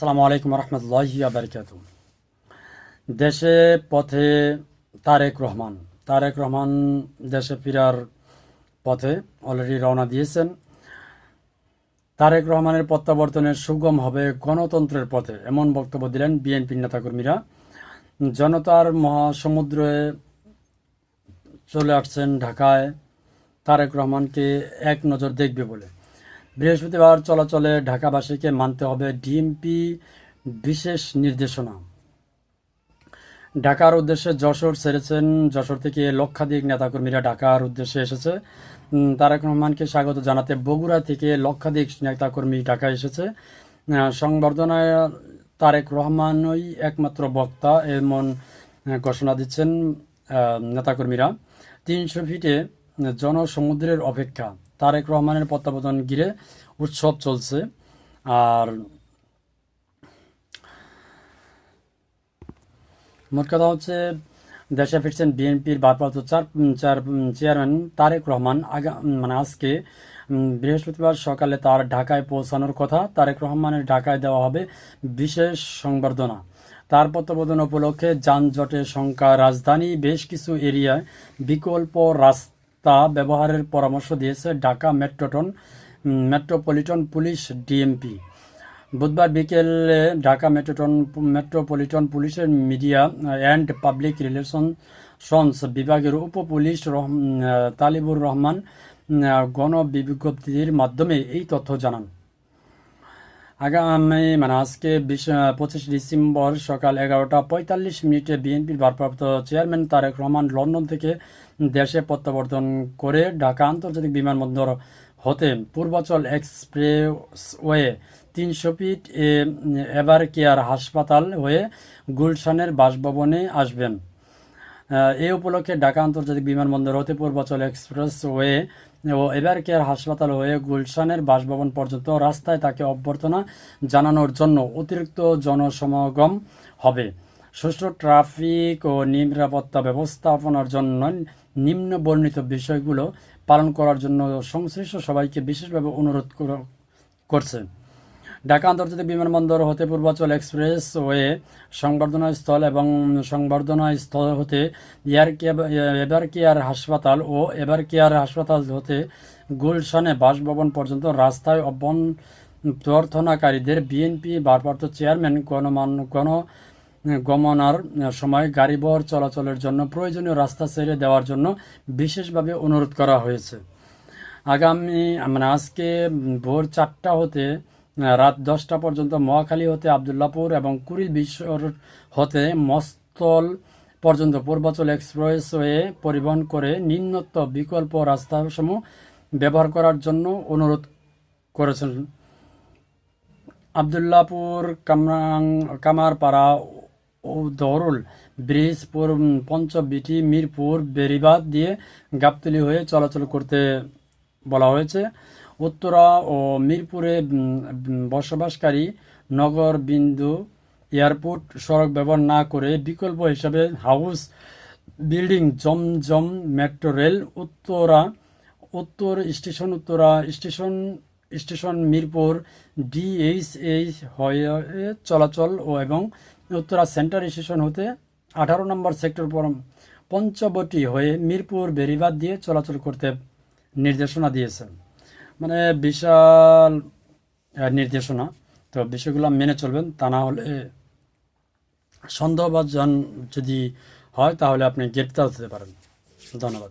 আসসালামু আলাইকুম রহমতুল্লাহি বারকাত দেশে পথে তারেক রহমান। তারেক রহমান দেশে ফেরার পথে অলরেডি রওনা দিয়েছেন। তারেক রহমানের প্রত্যাবর্তনের সুগম হবে গণতন্ত্রের পথে, এমন বক্তব্য দিলেন বিএনপির নেতাকর্মীরা। জনতার মহাসমুদ্রে চলে আসছেন ঢাকায়। তারেক রহমানকে এক নজর দেখবে বলে। বৃহস্পতিবার চলাচলে ঢাকাবাসীকে মানতে হবে ডিএমপি বিশেষ নির্দেশনা। ঢাকার উদ্দেশ্যে যশোর ছেড়েছেন যশোর থেকে লক্ষাধিক নেতাকর্মীরা ঢাকার উদ্দেশ্যে এসেছে। তারেক রহমানকে স্বাগত জানাতে বগুড়া থেকে লক্ষাধিক নেতাকর্মী ঢাকায় এসেছে। সংবর্ধনায় তারেক রহমানই একমাত্র বক্তা এমন ঘোষণা দিচ্ছেন নেতাকর্মীরা। তিনশো ফিটে জনসমুদ্রের অপেক্ষা। তারেক রহমানের প্রত্যাবর্তন ঘিরে উৎসব চলছে। আর মোট কথা হচ্ছে, দেশে ফিরছেন বিএনপির ভারপ্রাপ্ত চার চার চেয়ারম্যান তারেক রহমান। আগা মানে আজকে বৃহস্পতিবার সকালে তার ঢাকায় পৌঁছানোর কথা তারেক রহমানের ঢাকায় দেওয়া হবে বিশেষ সংবর্ধনা। তার প্রত্যাবর্তন উপলক্ষে যানজটের সংখ্যা রাজধানী বেশ কিছু এরিয়ায় বিকল্প রাস্তা ব্যবহারের পরামর্শ দিয়েছে ঢাকা মেট্রোটন মেট্রোপলিটন পুলিশ ডিএমপি। বুধবার বিকেলে ঢাকা মেট্রোটন, মেট্রোপলিটন পুলিশের media and public relations বিভাগের উপ পুলিশ তালিবুর রহমান গণবিজ্ঞপ্তির মাধ্যমে এই তথ্য জানান। আগামী মানে আজকে বিশ পঁচিশ ডিসেম্বর সকাল এগারোটা পঁয়তাল্লিশ মিনিটে বিএনপির ভারপ্রাপ্ত চেয়ারম্যান তারেক রহমান লন্ডন থেকে দেশে প্রত্যাবর্তন করে ঢাকা আন্তর্জাতিক বিমানবন্দর হতে পূর্বাচল এক্সপ্রেসওয়ে তিনশো ফিট, এ এভার কেয়ার হাসপাতাল হয়ে গুলশানের বাসভবনে আসবেন। এই উপলক্ষে ঢাকা আন্তর্জাতিক বিমানবন্দর হতে পূর্বাচল এক্সপ্রেস ওয়ে ও এবার কেয়ার হাসপাতাল হয়ে গুলশানের বাসভবন পর্যন্ত রাস্তায় তাকে অভ্যর্থনা জানানোর জন্য অতিরিক্ত জনসমাগম হবে। সুষ্ঠু ট্রাফিক ও নিরাপত্তা ব্যবস্থাপনার জন্য নিম্ন বর্ণিত বিষয়গুলো পালন করার জন্য সংশ্লিষ্ট সবাইকে বিশেষভাবে অনুরোধ কর- করছে। ঢাকা আন্তর্জাতিক বিমানবন্দর হতে পূর্বাচল এক্সপ্রেস ওয়ে সংবর্ধনা স্থল এবং সংবর্ধনা স্থল হতে এয়ার এবার কেয়ার হাসপাতাল ও এবার কেয়ার হাসপাতাল হতে গুলশানে বাসভবন পর্যন্ত রাস্তায় অভ্যর্থনাকারীদের বিএনপি ভারপ্রাপ্ত চেয়ারম্যান গণমান, গণ গমনার সময় গাড়িবহর চলাচলের জন্য প্রয়োজনীয় রাস্তা ছেড়ে দেওয়ার জন্য বিশেষভাবে অনুরোধ করা হয়েছে। আগামী মানে আজকে ভোর চারটা হতে রাত দশটা পর্যন্ত মহাখালী হতে আবদুল্লাপুর এবং কুড়িল বিশ্বর হতে মস্তল পর্যন্ত পূর্বাচল এক্সপ্রেসওয়ে পরিবহন করে নিম্নত বিকল্প রাস্তাসমূহ ব্যবহার করার জন্য অনুরোধ করেছেন। আবদুল্লাপুর, কামরাং, কামারপাড়া, ও দরুল, ব্রিজ পঞ্চবিটি, মিরপুর বেরিবাদ দিয়ে গাবতলি হয়ে চলাচল করতে বলা হয়েছে। উত্তরা ও মিরপুরে বসবাসকারী নগর বিন্দু এয়ারপোর্ট সড়ক ব্যবহার না করে বিকল্প হিসাবে house building Zamzam metro rail Uttara, উত্তর station Uttara, station station Mirpur ডিএইচএইচ হয়ে চলাচল ও এবং উত্তরা সেন্টার স্টেশন হতে আঠারো নম্বর সেক্টর পঞ্চবটি হয়ে মিরপুর বেরিবাদ দিয়ে চলাচল করতে নির্দেশনা দিয়েছে। মানে বিশাল নির্দেশনা। তো বিষয়গুলো মেনে চলবেন। তা না হলে সন্দেহবাদ যদি হয়, তাহলে আপনি গ্রেপ্তার হতে পারেন। ধন্যবাদ।